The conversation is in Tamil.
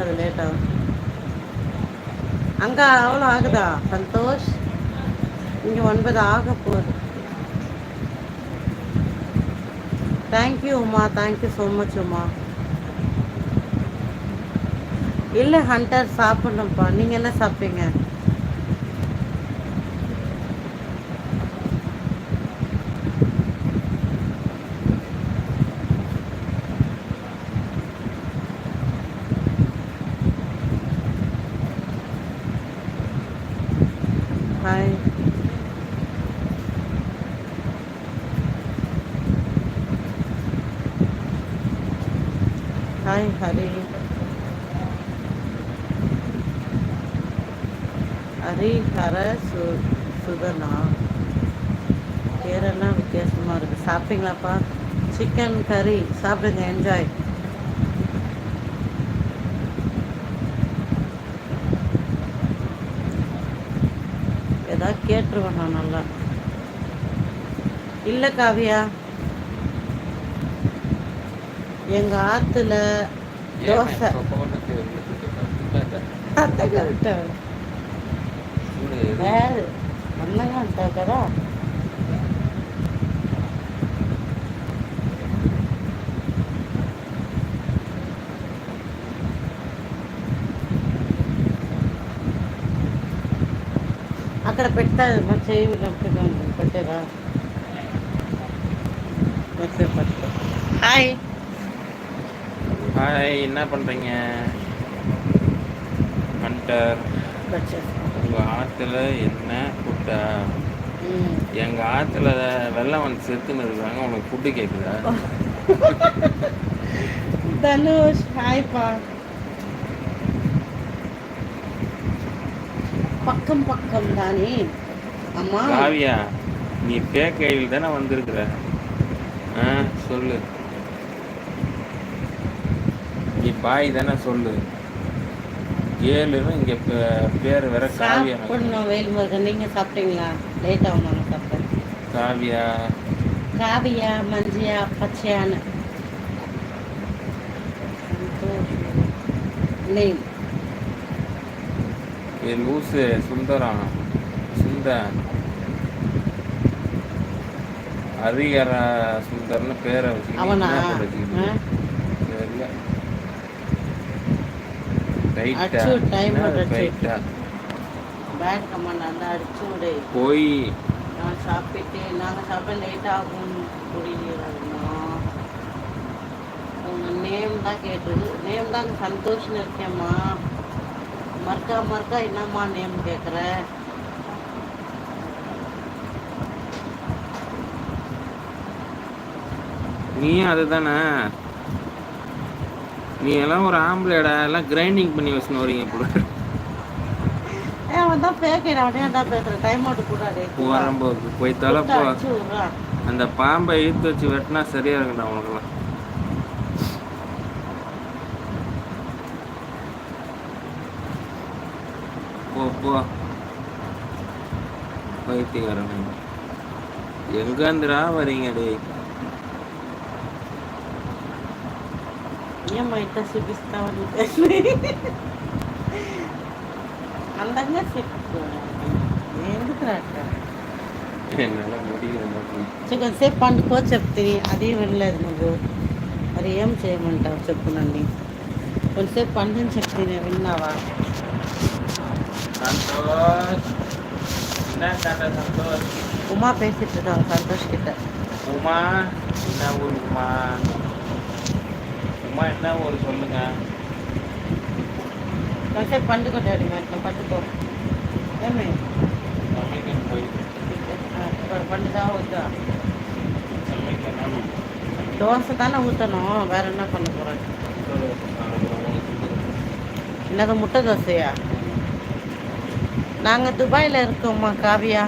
அது லேட் அங்கே அவ்வளோ ஆகுதா? சந்தோஷ்? இங்கே ஒன்பது ஆக போகுது. Thank you Uma. Thank you so much Uma. இல்லை ஹண்டர் சாப்பிட்ணும்ப்பா. நீங்கள் என்ன சாப்பிட்டீங்க ஹாய் ஹாய் ஹரி ஹரிஹர சு சுதனா பேரெல்லாம் வித்தியாசமாக இருக்குது சாப்பிட்டீங்களாப்பா? சிக்கன் கறி சாப்பிடுங்க என்ஜாய் ஏதாவது கேட்டுருவேன் நான் நல்லா. இல்லை காவியா. எங்க ஆத்துல தோசை అత్తగంట లేదు అన్నగా అంటావు కదా అక్కడ పెట్టా మా చేయి నొప్పిగా ఉంది పెట్టారా హాయ్ ஹாய் என்ன பண்ணுறீங்க ஹண்டர் உங்கள் ஆற்றுல என்ன ஃபுட்டா எங்கள் ஆற்றுல வெள்ளம் வந்து செத்துன்னு இருக்காங்க. உனக்கு ஃபுட்டு கேட்குதா தனுஷ் ஹாய்ப்பா பக்கம் பக்கம் தானே. அம்மா. காவியா நீ பேக் ஐடியில் தானே வந்திருக்கிற? ஆ சொல்லு. நீ பாய் தானே சொல்லு. ஏழுன்னு இங்கே பேர் வேற காவியா சாப்பிடணும் வேல்முருகன். நீங்க சாப்பிட்டீங்களா? லேட் ஆகும் நாங்கள் சாப்பிட்டேன். காவியா. காவியா மஞ்சியா பச்சையான்னு நேம் ஏ லூசு சுந்தரம் சுந்தர். ஹரிஹர சுந்தர்னு பேரை வச்சுக்கிட்டு அவனா என்ன பேர் வச்சுக்கிட்டு? தெரியல. Time என்ன அடிச்சு. பேட் கமெண்ட் அந்த அடிச்சு விடு. போய். நான் சாப்பிட்டு நாங்கள் சாப்பிட லேட் ஆகும் புரியுதுமா உங்கள் நேம் தான் கேட்டது. நேம் தான் சந்தோஷ்னு இருக்கேம்மா. மர்க்கா மர்க்கா என்னம்மா நேம் கேட்குற நீயும் அதுதானே? நீ எல்லாம் ஒரு ஆம்பளைடா எல்லாம் கிரைண்டிங் பண்ணி வச்சுன்னு வரீங்க இப்போ போகும்போது போய் தலை போ. அந்த பாம்பை இழுத்து வச்சு வெட்டினா சரியா இருக்குடா உனக்குலாம் போ போ. பைத்தியக்காரன். எங்கேருந்துடா வரீங்க டேய்? ఏమో చూపిస్తావు అని అందంగా చెప్పుకో ఎందుకు రాక కొంతసేపు పండుకో చెప్తుంది అది వినలేదు నువ్వు మరి ఏం చేయమంటావు చెప్పునండి కొంతసేపు పండుని చెప్తుంది విన్నావా ఉమా పేసి సంతోష్ కిట్ట ఉమా ఉమా அம்மா என்ன ஒரு சொல்லுங்க. சரி பண்டுக்கோ டேடி மேடம் பட்டுக்கோ ஏமே பண்டுதான் ஊற்றணும் தோசை தானே ஊற்றணும் வேற என்ன பண்ண போகிறேன் என்னது முட்டை தோசையா? நாங்கள் துபாயில் இருக்கோம்மா காவியா.